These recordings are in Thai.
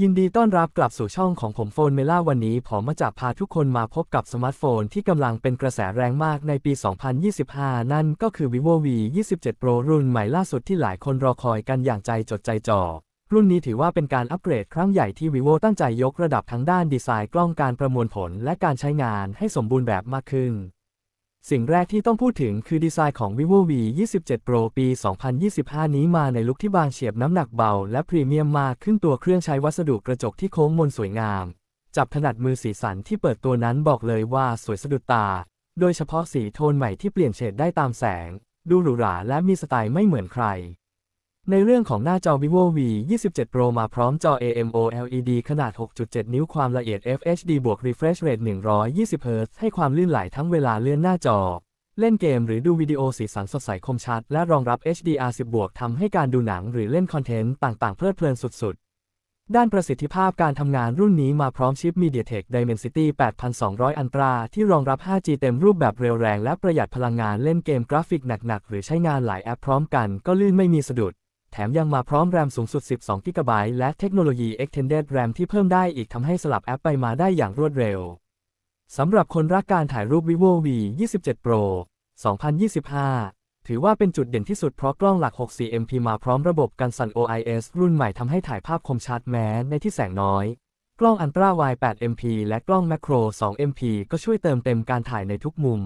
ยินดีต้อนรับกลับสู่ช่องของผมโฟนเมล่าวันนี้ ผมมาจากพาทุกคนมาพบกับสมาร์ทโฟนที่กำลังเป็นกระแสแรงมากในปี 2025 นั่นก็คือ vivo v 27 pro รุ่นใหม่ล่าสุดที่หลายคนรอคอยกันอย่างใจจดใจจ่อ รุ่นนี้ถือว่าเป็นการอัปเกรดครั้งใหญ่ที่ vivo ตั้งใจยกระดับทั้งด้านดีไซน์กล้องการประมวลผล และการใช้งานให้สมบูรณ์แบบมากขึ้น สิ่งแรกที่ต้องพูดถึงคือดีไซน์ของ vivo v 27 pro ปี 2025 นี้มาในลุคที่บางเฉียบน้ำหนักเบา และพรีเมียมมากขึ้นตัวเครื่องใช้วัสดุกระจกที่โค้งมนสวยงาม จับถนัดมือสีสันที่เปิดตัวนั้นบอกเลยว่าสวยสะดุดตา โดยเฉพาะสีโทนใหม่ที่เปลี่ยนเฉดได้ตามแสง ดูหรูหราและมีสไตล์ไม่เหมือนใคร ในเรื่องของหน้าจอ vivo v 27 pro มาพร้อมจอ AMOLED ขนาด 6.7 นิ้วความละเอียด FHD บวก refresh rate 120 Hz ให้ความลื่นไหลทั้งเวลาเลื่อนหน้าจอ เล่นเกมหรือดูวิดีโอสีสันสดใสคมชัด และรองรับ HDR10 บวกทำให้การดูหนังหรือเล่นคอนเทนต์ต่างๆเพลิดเพลินสุด ๆ ด้านประสิทธิภาพการทำงานรุ่นนี้มาพร้อมชิป MediaTek Dimensity 8200 Ultra ที่รองรับ 5G เต็มรูปแบบเร็วแรงและประหยัดพลังงานเล่นเกมกราฟิกหนักๆหรือใช้งานหลายแอปพร้อมกันก็ลื่นไม่มีสะดุด แถมยังมาพร้อมแรมสูงสุด 12 GB และเทคโนโลยี Extended RAM ที่เพิ่มได้อีกทำให้สลับแอปไปมาได้อย่างรวดเร็ว สำหรับคนรักการถ่ายรูป vivo v 27 pro 2025 ถือว่าเป็นจุดเด่นที่สุดเพราะกล้องหลัก 64 MP มาพร้อมระบบกันสั่น OIS รุ่นใหม่ทำให้ถ่ายภาพคมชัดแม้ในที่แสงน้อย กล้องอันตราไวด์8 MP และกล้องแมคโคร2 MP ก็ช่วยเติมเต็มการถ่ายในทุกมุม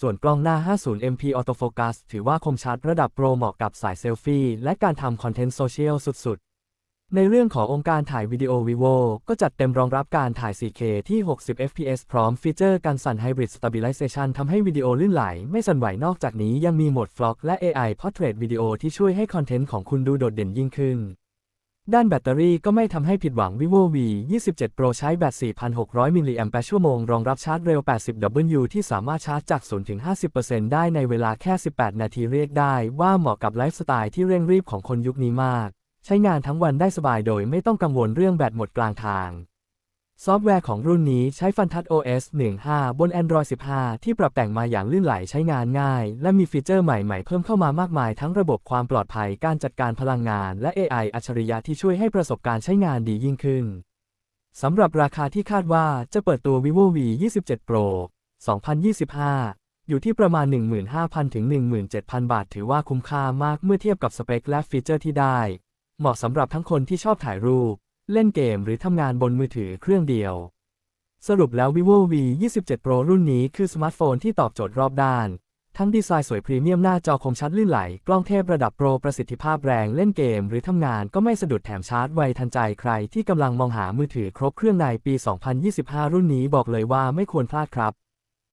ส่วนกล้องหน้า 50 MP Autofocus ถือว่าคมชัดระดับโปรเหมาะกับสายเซลฟี่และการทำคอนเทนต์โซเชียลสุดๆ ในเรื่องขององค์การถ่ายวิดีโอ vivo ก็จัดเต็มรองรับการถ่าย 4K ที่ 60 fps พร้อมฟีเจอร์การสั่น Hybrid Stabilization ทำให้วิดีโอลื่นไหล ไม่สั่นไหวนอกจากนี้ยังมีโหมด Vlog และ AI Portrait Video ที่ช่วยให้คอนเทนต์ของคุณดูโดดเด่นยิ่งขึ้น ด้านแบตเตอรี่ก็ไม่ทำให้ผิดหวัง vivo v 27 pro ใช้แบต 4,600 มิลลิแอมแปร์ชั่วโมง รองรับชาร์จเร็ว 80W ที่สามารถชาร์จจาก0ถึง50%ได้ในเวลาแค่ 18 นาทีเรียกได้ว่าเหมาะกับไลฟ์สไตล์ที่เร่งรีบของคนยุคนี้มาก ใช้งานทั้งวันได้สบายโดยไม่ต้องกังวลเรื่องแบตหมดกลางทาง ซอฟต์แวร์ของรุ่นนี้ใช้ Funtouch OS 1.5 บน Android 15 ที่ปรับแต่งมาอย่างลื่นไหลใช้งานง่าย และมีฟีเจอร์ใหม่ๆ เพิ่มเข้ามามากมายทั้งระบบความปลอดภัยการจัดการพลังงาน และ AI อัจฉริยะที่ช่วยให้ประสบการณ์ใช้งานดียิ่งขึ้น สำหรับราคาที่คาดว่าจะเปิดตัว vivo v 27 pro 2025 อยู่ที่ประมาณ 15,000 ถึง 17,000 บาท ถือว่าคุ้มค่ามากเมื่อเทียบกับสเปคและฟีเจอร์ที่ได้ เหมาะสำหรับทั้งคนที่ชอบถ่ายรูป เล่นเกมหรือทำงานบนมือถือเครื่องเดียว สรุปแล้ว vivo v 27 pro รุ่นนี้คือสมาร์ทโฟนที่ตอบโจทย์รอบด้าน ทั้งดีไซน์สวยพรีเมียมหน้าจอคมชัดลื่นไหล กล้องเทพระดับโปรประสิทธิภาพแรงเล่นเกม หรือทำงานก็ไม่สะดุดแถมชาร์จไวทันใจใครที่กำลังมองหามือถือครบเครื่องในปี 2025 รุ่นนี้บอกเลยว่าไม่ควรพลาดครับ